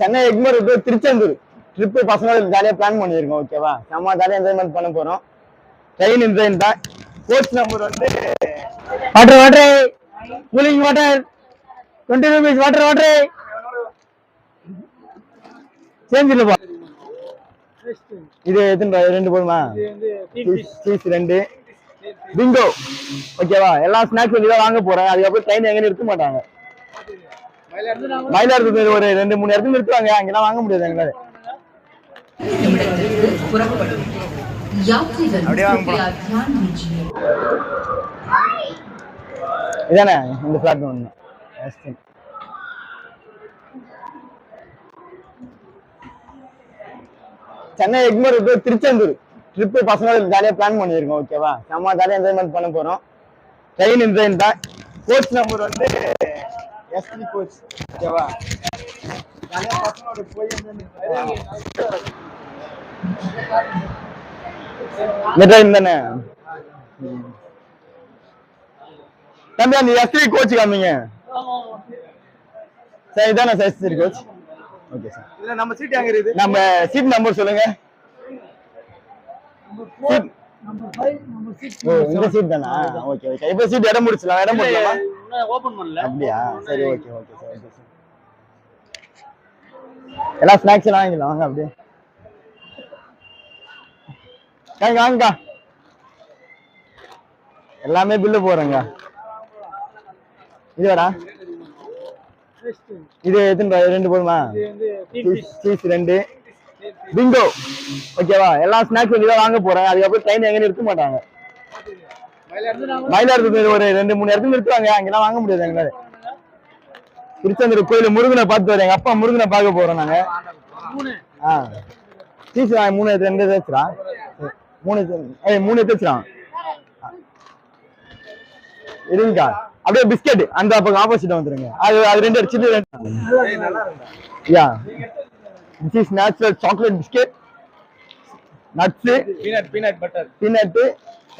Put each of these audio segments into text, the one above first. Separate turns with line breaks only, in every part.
Chennai Egmore to Tiruchendur. Trip பசங்களோட ஜாலியாக plan பண்ணியிருக்கோம் ஓகேவா செம்ம ஜாலியாக என்ஜாய்மெண்ட் பண்ண போகிறோம் ட்ரெயின் என்ஜாயின் தான். கோச் நம்பர் வந்து water water cooling water twenty rupees water water change இல்லைப்பா இது எத்தனை? ரெண்டு போதுமா? சீஸ் ரெண்டு. பிங்கோ ஓகேவா எல்லா ஸ்நாக்ஸ் வெளியே வாங்க போறேன். அதுக்கப்புறம் ட்ரெயின் எங்க நிறுத்த மாட்டாங்க. மயிலாடுதுறையில் ஒரு ரெண்டு மூணு இடத்துல நிறுத்துவாங்க. அங்கெல்லாம் வாங்க முடியாது எங்களால. இதானே இந்த பிளாட் ஒன்று சென்னை எக்மோர் இப்போ திருச்செந்தூர். ட்ரிப்பு பசங்க ஜாலியாக பிளான் பண்ணியிருக்கோம் ஓகேவா நம்ம ஜாலியாக என்ஜாய்மெண்ட் பண்ண போகிறோம் ட்ரெயின் என்ஜாய்மெண்ட் தான். கோச் நம்பர் வந்து எஸ்பி கோச் ஓகேவா ஜாலியாக பசங்களோட போய் இந்த ட்ரெயின் தானே. தம்பி அந்த எஸ்டி கோச் காமிங்க சார் இதானே sir ST coach okay sir
இல்ல நம்ம சீட் எங்க இருக்குது
நம்ம சீட் நம்பர் சொல்லுங்க. Seat- ஓ இந்த சீட் தானா? ஓகே ஓகே இப்போ சீட் இடம் முடிச்சலாம் இடம் போடலாமா
ஓபன் பண்ணல.
அப்படியா? சரி ஓகே ஓகே ஓகே எல்லா ஸ்நாக்ஸ் எல்லாம் வாங்க அப்படியே. வாங்க வாங்கக்கா. எல்லாமே பில்லு போறேங்க இது வரா இது எத்தனை? ரெண்டு போதுமா? சீஸ் ரெண்டு. பிங்கோ ஓகேவா எல்லா ஸ்நாக்ஸ் வாங்க போறேன். அதுக்கப்புறம் ட்ரெயின் எங்க நிறுத்த மாட்டாங்க. மயிலாடுதுறை ஒரு ரெண்டு மூணு இடத்துல நிறுத்துவாங்க அங்கெல்லாம் வாங்க முடியாது எங்களால. திருச்செந்தூர் கோயில் முருகனை பார்த்து வரேன். எங்க அப்பா முருகனை பார்க்க போறோம் நாங்க. ஆ. சீஸ் மூணு ரெண்டு எடுத்துடா மூணு ஏய் மூணு எடுத்துடா இருங்கக்கா. அப்படியே பிஸ்கெட் அந்த பக்கம் ஆப்போசிட் வந்துருங்க. அது அது ரெண்டு அடிச்சுட்டு yeah. This is natural chocolate biscuit nuts
peanut peanut butter
peanut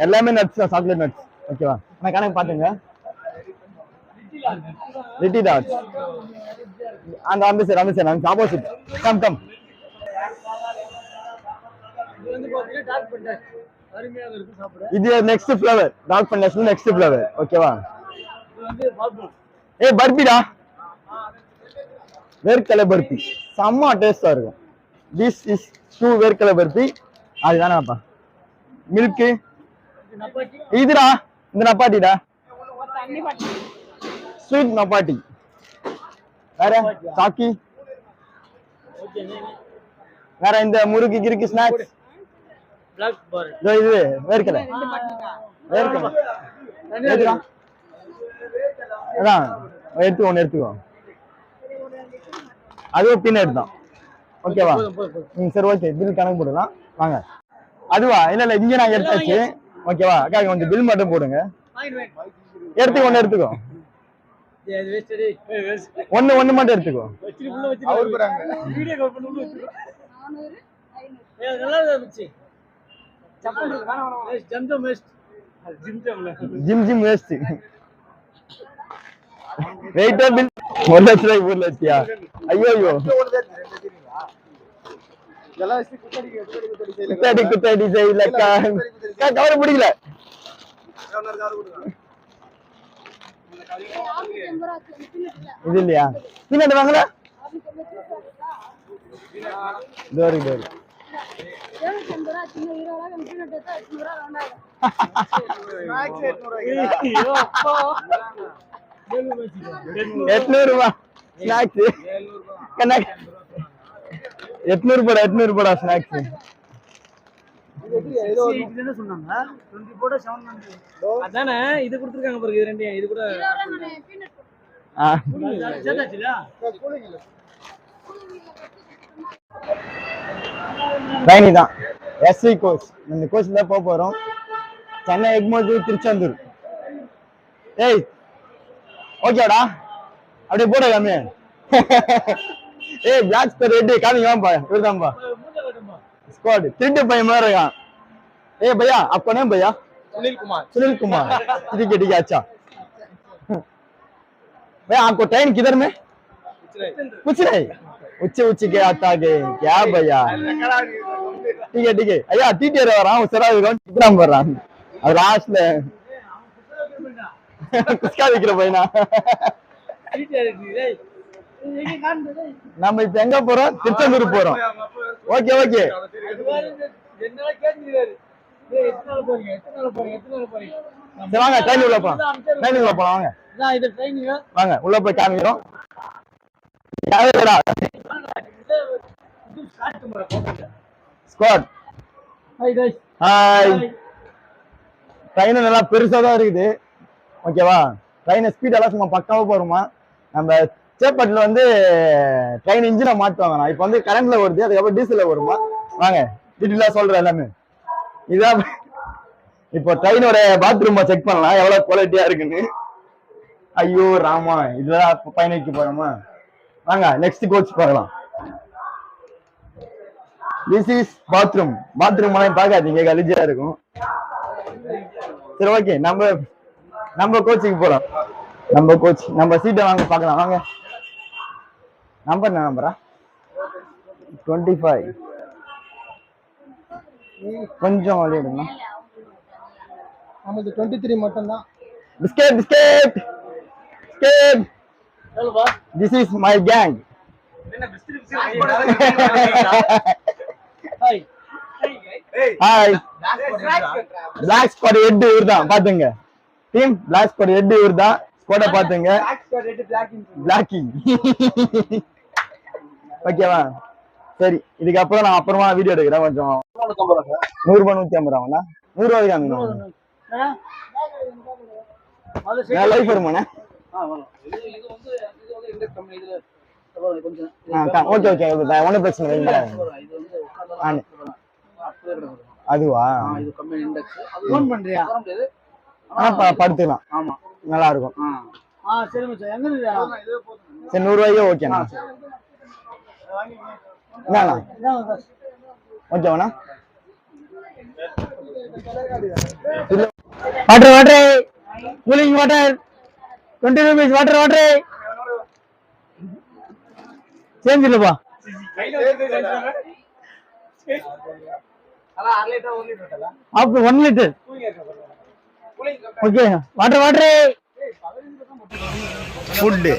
எல்லாமே நட்ஸ் தான் சாக்லேட் நட்ஸ் ஓகேவா நான் கணக்கு பாத்துங்க. லிட்டி டாட்ஸ் அந்த அந்த சைடு அந்த சைடு அந்த ஆப்போசிட் கம் கம்
இது
next flower dark foundation next flower ஓகேவா ஏய் பர்பிடா வேர்க்கடலை பர்பி செம்ம டேஸ்டா இருக்கும். திஸ் இஸ் டூ வேர்க்கடலை பர்பி அதுதானேப்பா. மில்க்கு.
இது
இதுடா இந்த நப்பாட்டிடா ஸ்வீட் நப்பாட்டி வேற சாக்கி. வேற இந்த முறுக்கு கிறுக்கு ஸ்நாக்ஸ் இது வேர்க்கல வேர்க்கல அதான் எடுத்து ஒன்று எடுத்துக்கோ. அதுவும் பின்ன தான். ஓகேவா? ம் சரி ஓகே. பில் கணக்கு போடலாம் வாங்க. அதுவா? இல்ல இல்ல இங்க நான் எடுத்தாச்சு ஓகேவா? அக்கா கொஞ்சம் பில் மட்டும் போடுங்க.
வாங்கிட்டு வாங்க
எடுத்துக்கோ. ஒண்ணு ஒண்ணு மட்டும் எடுத்துக்கோ.
ஜிம்
ஜிம் ஜிம் வேஸ்ட் வெயிட்டா பில் ஒரு லட்ச ரூபாய்க்கு ஒரு லட்சியா? ஐயோ ஐயோ. குத்தாடி குத்தாடி செய்யலக்கா கவரை பிடிக்கல இது இல்லையா? பீனட் வாங்கல இது வரைக்கும் இது வரைக்கும்
ஐயோ அப்பா. மேலும் வச்சிரு
எட்நூறு ரூபா. ஸ்நாக்ஸ் கண்ணாடி. எட்நூறு படா எட்நூறு படா ஸ்நாக்ஸ்
இது என்ன சொன்னாங்க? 20 போட 700 அதானே இது கொடுத்துருக்காங்க பாருங்க இது ரெண்டையும் இது கூட.
ஆ.
சேர்த்தாச்சுல?
ரைனி தான். எஸ்வி கோச் இந்த கோச்சில் தான் போக போகிறோம் சென்னை எக்மோர் to திருச்செந்தூர். ஏய் ஓகேடா. அப்படியே போட காமி ஏய் பிளாக் ஸ்கோர் ரெட்டி காமிங்க வாப்பா இவர்தான்ப்பா ஸ்குவாட் திருட்டு பையன் மாதிரி இருக்கான் ஏய் பையா அப்போ நேம் பையா
सुनील कुमार
सुनील कुमार ठीक है ठीक है अच्छा भैया आपको ट्रेन किधर में कुछ नहीं उच्चे उच्चे के आता के क्या भैया ठीक है ठीक है ஐயா டிடிஆர் வரான் சரா இருக்கோம் டிக்ராம் வர்றான் அது லாஸ்ட்ல குஸ்கா விக்கிற பையனா நம்ம இப்ப எங்க போறோம்? திருச்செந்தூர் போறோம். ஓகே ஓகே சரி வாங்க ட்ரெயின் உள்ள போலாம். ட்ரெயின் உள்ள போலாம் வாங்க. வாங்க உள்ள போய் காமிக்கிறோம். ஸ்குவாட்
ஹாய்
ட்ரெயின் நல்லா பெருசா தான் இருக்குது. ஓகேவா ட்ரெயின் ஸ்பீட் எல்லாம் சும்மா பக்காவா போறோமா? நம்ம சேப்பட்டில் வந்து ட்ரெயின் இன்ஜினை மாட்டுவாங்க இப்போ வந்து கரண்ட்ல வருது அதுக்கப்புறம் டீசலில் வருமா வாங்க டீட்டெயிலாக சொல்கிறேன் எல்லாமே. இதான் இப்போ ட்ரெயினோட பாத்ரூமை செக் பண்ணலாம் எவ்வளோ குவாலிட்டியாக இருக்குன்னு. ஐயோ ராமா இதெல்லாம் பயணிக்க போகிறோமா வாங்க நெக்ஸ்ட் கோச் பார்க்கலாம். திஸ் இஸ் பாத்ரூம் பாத்ரூம் எல்லாம் பார்க்காதீங்க கலிஜியாக இருக்கும். சரி ஓகே நம்ம நம்ம கோச்சிக்கு போகலாம் நம்ம கோச் நம்ம சீட்டை வாங்க பார்க்கலாம். வாங்க. நம்பர் என்ன நம்பரா டுவெண்ட்டி ஃபைவ் கொஞ்சம் விளையாடுங்க
நமக்கு டுவெண்ட்டி த்ரீ மட்டும் தான்
biscuit biscuit
biscuit
this is my gang
hi
hi black squad head இவர் தான். பாத்துங்க. டீம் பிளாக் ஸ்குவாட் ஹெட் இவர் தான். ஸ்குவாட பாத்துங்க. பிளாக்கி ஓகேவா? சரி இதுக்கப்புறம் நான் அப்புறமா வீடியோ எடுக்கிறேன். கொஞ்சம் நூறு ரூபாய் நூத்தி ஐம்பது ரூபாண்ணா நூறு ரூபாய் நான் லைஃப் வருமாண்ணே? ஓகே ஓகே ஒன்றும் பிரச்சனை இல்லை. அதுவா? படுத்துக்கலாம்.
ஆமா.
நல்லா இருக்கும்.
ஆ. சரி மச்சான். எங்க இருக்கியா
சரி நூறு ரூபாய்க்கே ஓகேண்ணா. என்னண்ணா
இதான்
ஓகேவாண்ணா water water. Cooling water. Twenty rupees water water. Change இல்லப்பா. Half one litre okay water water. Food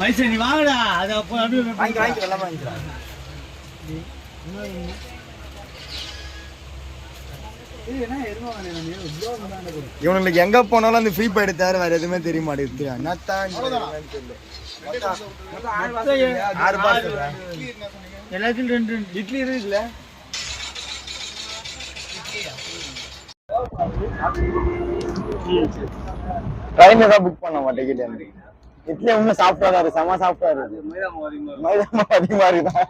Mysore நீ வாங்கடா. அது அப்போ அப்படியே
இவனுக்கு எங்க போனாலும் அந்த ஃப்ரீ பைடு தவிர வேற எதுவுமே தெரிய மாட்டேங்குது.
எல்லாத்துலயும் ரெண்டு ரெண்டு.
இட்லி இருக்குல்ல ட்ரெயின் தான் புக் பண்ண மாட்டேன் டிக்கெட் இட்லி இன்னும் சாஃப்டா தான் இருக்கு செம சாஃப்டா இருக்கு மைதா மாவு அதிகமா இருக்குதான்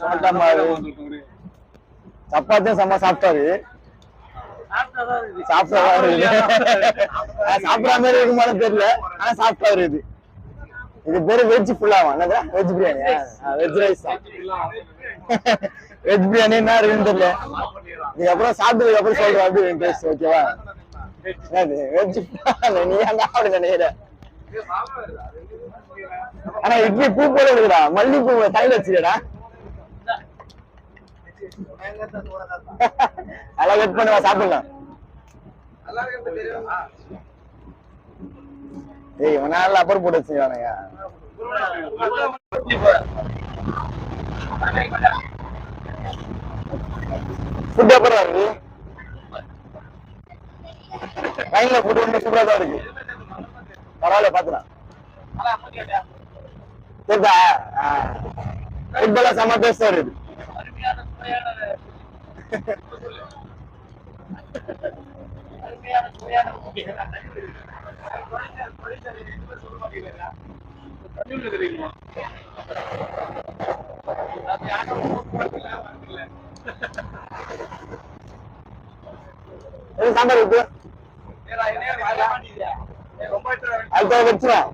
சோட்டா மாவு சப்பாத்தியும் செம சாஃப்டா இருக்கு மாதிரி இருக்குமான்னு தெரியல. ஆனா சாஃப்டா இருக்குது இது பேரு வெஜ் ஃபுல்லாவா என்னது? வெஜ் பிரியாணியா வெஜ் ரைஸ் வெஜ் பிரியாணி என்ன இருக்குன்னு தெரியல. அப்புறம் சாப்பிட்டதுக்கு அப்புறம் சொல்றேன் அப்படி டேஸ்ட் ஓகேவா நீ ஏன் அப்படி நினைக்கிற? ஆனா இட்லி பூ போல இருக்குடா மல்லிப்பூ தலையில வச்சுக்கடா அதெல்லாம் வெயிட் பண்ணுவா சாப்பிடலாம் ஏய் இவன் நாள் அப்புறம் போட்டு வச்சுக்கானுங்க ஃபுட் அப்புறம் இருக்கு? ட்ரெயின்ல போட்டு வந்து சூப்பரா தான் இருக்கு. பரவாயில்ல பாத்துலாம் சரிதா ஃபுட் எல்லாம் டேஸ்டா இருக்கு. சாம்பார் இருக்கு அடுத்த வச்சுவேன்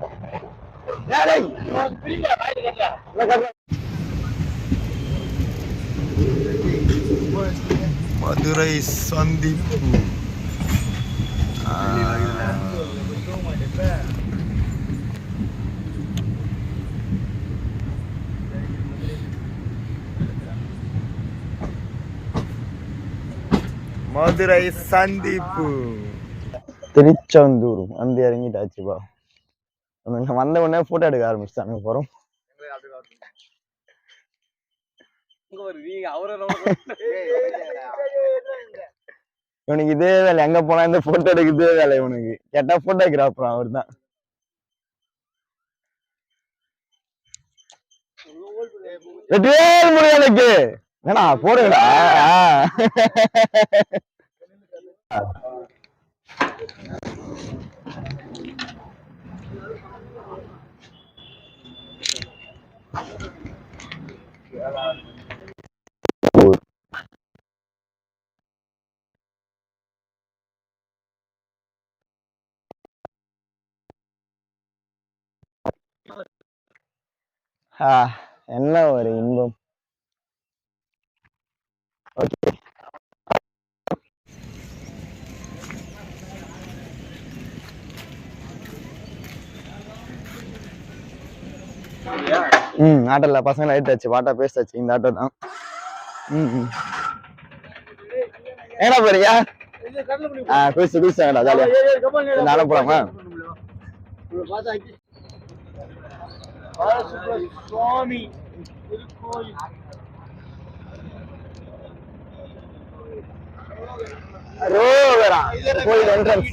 மதுரை சந்திப்பு.
மதுரை சந்திப்பு.
திருச்செந்தூர் வந்து இறங்கிட்டாச்சுப்பா நம்ம வந்த உடனே போட்டோ எடுக்க ஆரம்பிச்சிட்டாங்க போறோம். இவனுக்கு இதே வேலை. எங்க போனா இந்த போட்டோ எடுக்கிறதே வேலை இவனுக்கு. கேட்டா போட்டோகிராஃபர் அவர் தான். வெற்றிவேல் முருகனுக்கு என்னடா போடுங்கடா. என்ன ஒரு இன்பம். ம் ஆட்டோல பசங்க லைட் ஆச்சு வாட்டா பேசாச்சு இந்த ஆட்டோ தான். ம் ம். எங்கடா போறீங்க ஆ குளிச்சு குளிச்சாங்கடா ஜாலியா. நானும் போலாமா
சுவாமி திருக்கோயில்.
ரோவரா கோயில் என்ட்ரன்ஸ்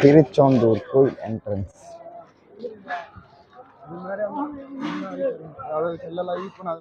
திருச்செந்தூர் கோயில் என்ட்ரன்ஸ்
அதாவது செல்லெல்லாம் யூஸ் பண்ணாது